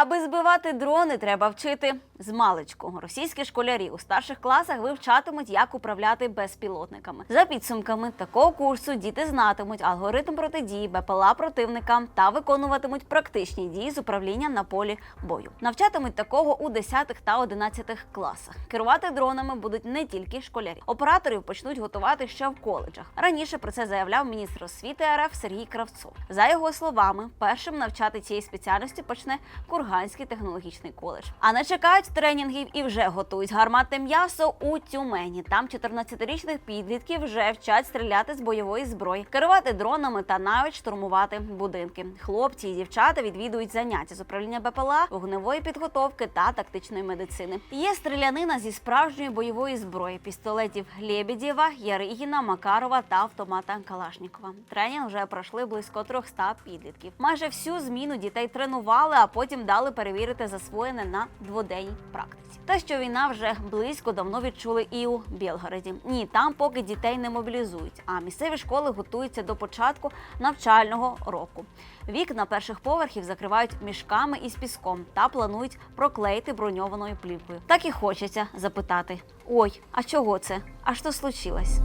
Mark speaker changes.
Speaker 1: Аби збивати дрони, треба вчити з маличку. Російські школярі у старших класах вивчатимуть, як управляти безпілотниками. За підсумками такого курсу діти знатимуть алгоритм протидії БПЛА противника та виконуватимуть практичні дії з управлінням на полі бою. Навчатимуть такого у 10 та 11 класах. Керувати дронами будуть не тільки школярі. Операторів почнуть готувати ще в коледжах. Раніше про це заявляв міністр освіти РФ Сергій Кравцов. За його словами, першим навчати цієї спеціальності почне Курганський технологічний коледж. А не чекають тренінгів і вже готують гарматне м'ясо у Тюмені. Там 14-річних підлітків вже вчать стріляти з бойової зброї, керувати дронами та навіть штурмувати будинки. Хлопці і дівчата відвідують заняття з управління БПЛА, вогневої підготовки та тактичної медицини. Є стрілянина зі справжньої бойової зброї, пістолетів Лєбідєва, Яригіна, Макарова та автомата Калашнікова. Тренінг вже пройшли близько 300 підлітків. Майже всю зміну дітей тренували, а потім дали перевірити засвоєне на дводенній практиці. Те, що війна вже близько давно відчули і у Білгороді. Ні, там поки дітей не мобілізують, а місцеві школи готуються до початку навчального року. Вікна перших поверхів закривають мішками із піском та планують проклеїти броньованою плівкою. Так і хочеться запитати: ой, а чого це? А що случилось?